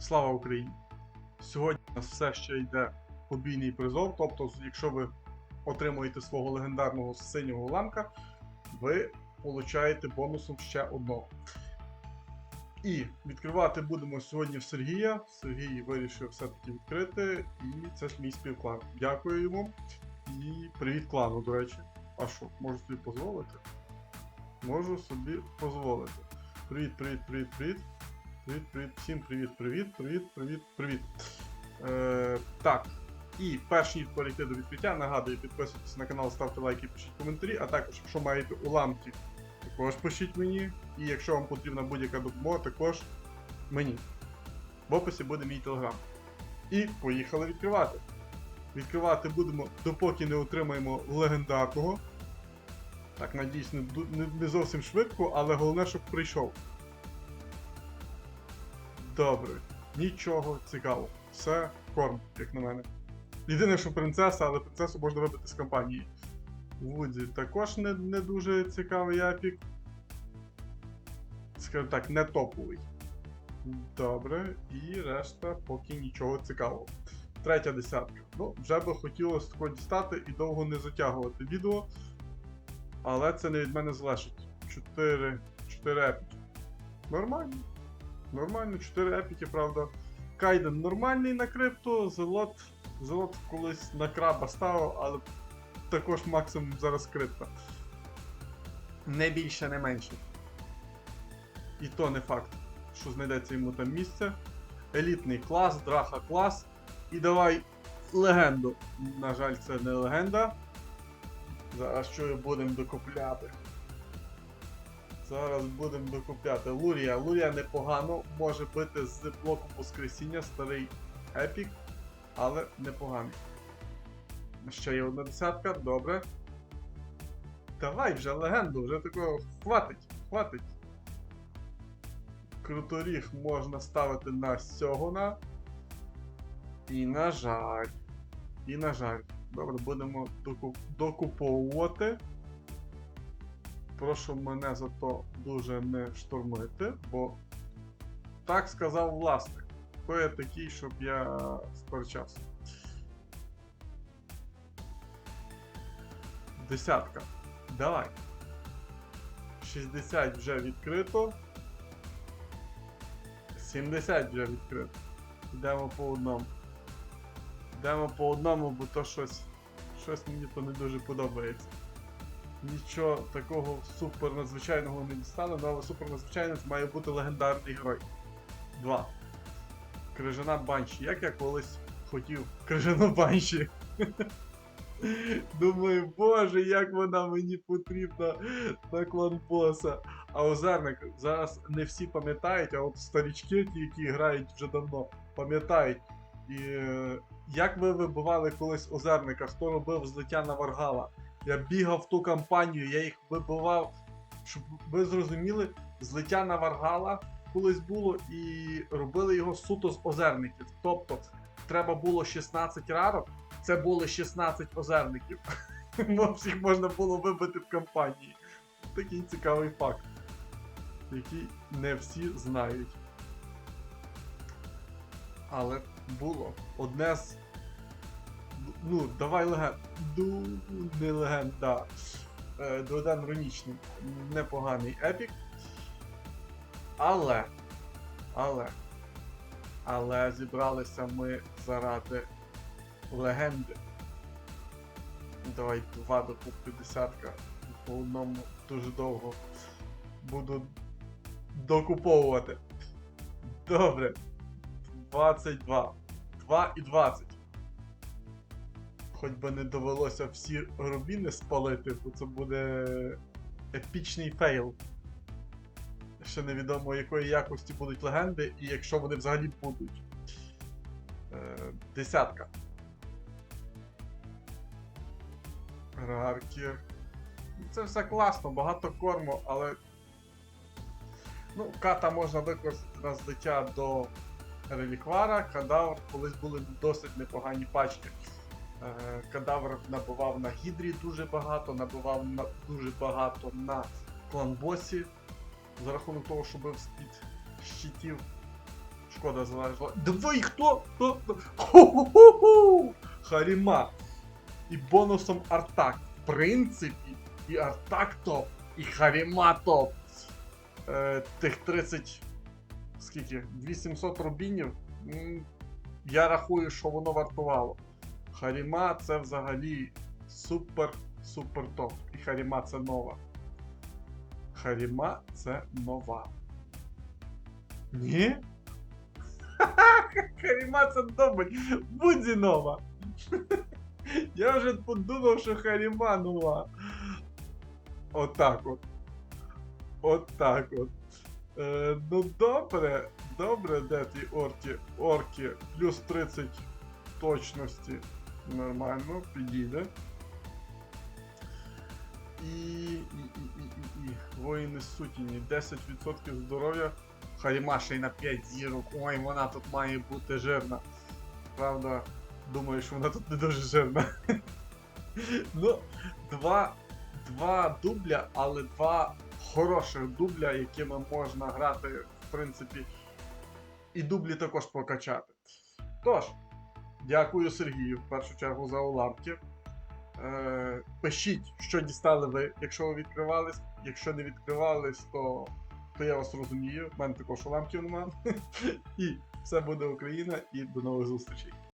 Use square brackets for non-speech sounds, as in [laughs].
Слава Україні! Сьогодні у нас все ще йде подвійний призов. Тобто, якщо ви отримуєте свого легендарного синього уламка, ви получаєте бонусом ще одного. І відкривати будемо сьогодні в Сергія. Сергій вирішив все-таки відкрити, і це ж мій співклан. Дякую йому. І привіт клану, до речі. А що, можу собі дозволити? Можу собі дозволити. Привіт, привіт, привіт, привіт. Привіт, привіт, всім привіт, привіт, привіт, привіт, привіт. Е, так. І перш ніж перейти до відкриття, нагадую, підписуйтесь на канал, ставте лайки, пишіть коментарі, а також, якщо маєте уламки, також пишіть мені. І якщо вам потрібна будь-яка допомога, також мені. В описі буде мій телеграм. І поїхали відкривати. Відкривати будемо, допоки не отримаємо легендарного. Так, надіюсь, не, не, не зовсім швидко, але головне, щоб прийшов. Добре, нічого цікавого. Все корм, як на мене. Єдине, що принцеса, але принцесу можна вибити з компанії. Вудзі також не, не дуже цікавий епік. Скажімо так, не топовий. Добре, і решта поки нічого цікавого. Третя десятка. Ну, вже би хотілося такого дістати і довго не затягувати відео. Але це не від мене залежить. 4, 4 епіки. Нормально. Нормально, 4 епіки, правда. Кайден нормальний на крипту, Зелот. Зелот колись на краба ставив, але також максимум зараз крипта. Не більше, не менше. І то не факт, що знайдеться йому там місце. Елітний клас, драха клас. І давай легенду. На жаль, це не легенда. Зараз що будемо докупляти. Зараз будемо докупляти. Лурія. Лурія непогано може бити з блоку Воскресіння, старий епік, але непоганий. Ще є одна десятка, добре. Давай вже легенду, вже такого хватить, хватить. Круторіг можна ставити на сьогуна. І на жаль. І на жаль. Добре, будемо доку- докуповувати. Прошу мене за то дуже не штурмити, бо так сказав власник. Хто я такий, щоб я сперечався. Десятка. Давай. 60 вже відкрито. 70 вже відкрито. Йдемо по одному. Йдемо по одному, бо то щось. Щось мені то не дуже подобається. Нічого такого супер надзвичайного не дістане, але супер надзвичайний має бути легендарний герой. 2. Крижана Банші. Як я колись хотів крижану Банші. Думаю, боже, як вона мені потрібна на клан боса. А озерник зараз не всі пам'ятають, а от старічки, ті, які грають вже давно, пам'ятають. І е, як ви вибивали колись озерника, хто робив злиття на Варгала? Я бігав в ту кампанію, я їх вибивав, щоб ви зрозуміли, злиття на Варгала колись було і робили його суто з озерників. Тобто треба було 16 рарок, це було 16 озерників. [laughs] Всіх можна було вибити в кампанії. Такий цікавий факт, який не всі знають. Але було одне з. Ну, давай легенду. Не легенда. Е, Доден Ронічний. Непоганий епік. Але. Але. Але зібралися ми заради легенди. Давай два до по 50 по одному дуже довго буду докуповувати. Добре. 22. 2 і 20. Хоч би не довелося всі рубіни спалити, бо це буде епічний фейл. Ще невідомо якої якості будуть легенди, і якщо вони взагалі будуть. Е, десятка. Раркір. Це все класно, багато корму, але. Ну, ката можна використати на злиття до реліквара, кадавр колись були досить непогані пачки. Е, Кадавр набивав на гідрі дуже багато, набивав на, дуже багато на кланбосі за рахунок того, що бив з-під щитів. Шкода залежала. Давай хто? Хто? Ху-ху-ху-ху! Харіма. І бонусом Артак. В принципі, і Артак топ, і Харіма топ. Е, тих 30. Скільки? 2700 рубінів. Я рахую, що воно вартувало. Харіма це взагалі супер, супер топ. І Харіма це нова. Харіма це нова. Ні? [laughs] Харіма це дубль. Будь нова. [laughs] Я вже подумав, що Харіма нова. Отак от. Отак от. Е, ну добре, добре, де ті орки, орки, плюс 30 точності. Нормально, підійде. І, і, і, і, і. Воїни сутіні. 10% здоров'я. Харіма ще й на 5 зірок. Ой, вона тут має бути жирна. Правда, думаю, що вона тут не дуже жирна. [laughs] ну, два, два дубля, але два хороших дубля, якими можна грати, в принципі, і дублі також прокачати. Тож, дякую Сергію в першу чергу за уламки. Е, пишіть, що дістали ви, якщо ви відкривались. Якщо не відкривались, то, то я вас розумію. У мене також уламків немає. [laughs] і все буде Україна, і до нових зустрічей.